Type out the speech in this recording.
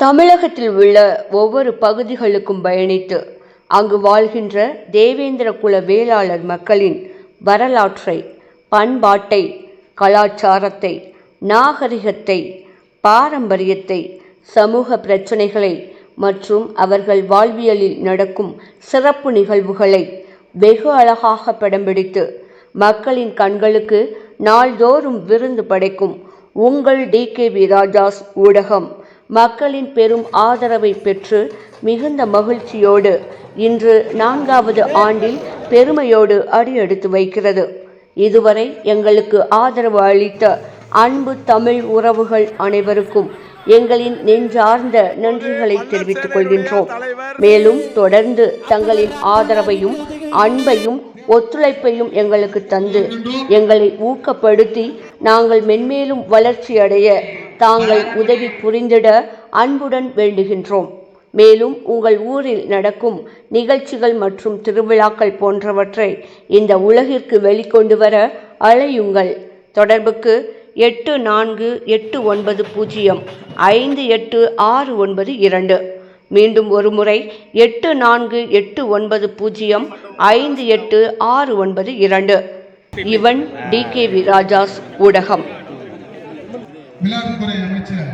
தமிழகத்தில் உள்ள ஒவ்வொரு பகுதிகளுக்கும் பயணித்து அங்கு வாழ்கின்ற தேவேந்திர குல வேளாளர் மக்களின் வரலாற்றை பண்பாட்டை கலாச்சாரத்தை நாகரிகத்தை பாரம்பரியத்தை சமூக பிரச்சனைகளை மற்றும் அவர்கள் வாழ்வியலில் நடக்கும் சிறப்பு நிகழ்வுகளை வெகு அழகாக படம் பிடித்து மக்களின் கண்களுக்கு நாள்தோறும் விருந்து படைக்கும் உங்கள் டிகேவி ராஜாஸ் ஊடகம். மக்களின் பெரும் ஆதரவை பெற்று மிகுந்த மகிழ்ச்சியோடு இன்று நான்காவது ஆண்டில் பெருமையோடு அடியெடுத்து வைக்கிறது. இதுவரை எங்களுக்கு ஆதரவு அளித்த அன்பு தமிழ் உறவுகள் அனைவருக்கும் எங்களின் நெஞ்சார்ந்த நன்றிகளை தெரிவித்துக் கொள்கின்றோம். மேலும் தொடர்ந்து தங்களின் ஆதரவையும் அன்பையும் ஒத்துழைப்பையும் எங்களுக்கு தந்து எங்களை ஊக்கப்படுத்தி நாங்கள் மென்மேலும் வளர்ச்சியடைய தாங்கள் உதவி புரிந்திட அன்புடன் வேண்டுகின்றோம். மேலும் உங்கள் ஊரில் நடக்கும் நிகழ்ச்சிகள் மற்றும் திருவிழாக்கள் போன்றவற்றை இந்த உலகிற்கு வெளிக்கொண்டு வர அழையுங்கள். தொடர்புக்கு எட்டு நான்கு எட்டு ஒன்பது பூஜ்ஜியம் ஐந்து எட்டு ஆறு ஒன்பது இரண்டு. மீண்டும் ஒரு முறை எட்டு நான்கு எட்டு ஒன்பது பூஜ்ஜியம் ஐந்து எட்டு ஆறு ஒன்பது இரண்டு. இவன் டி கேவி ராஜாஸ் ஊடகம். விளையாட்டுத்துறை அமைச்சர்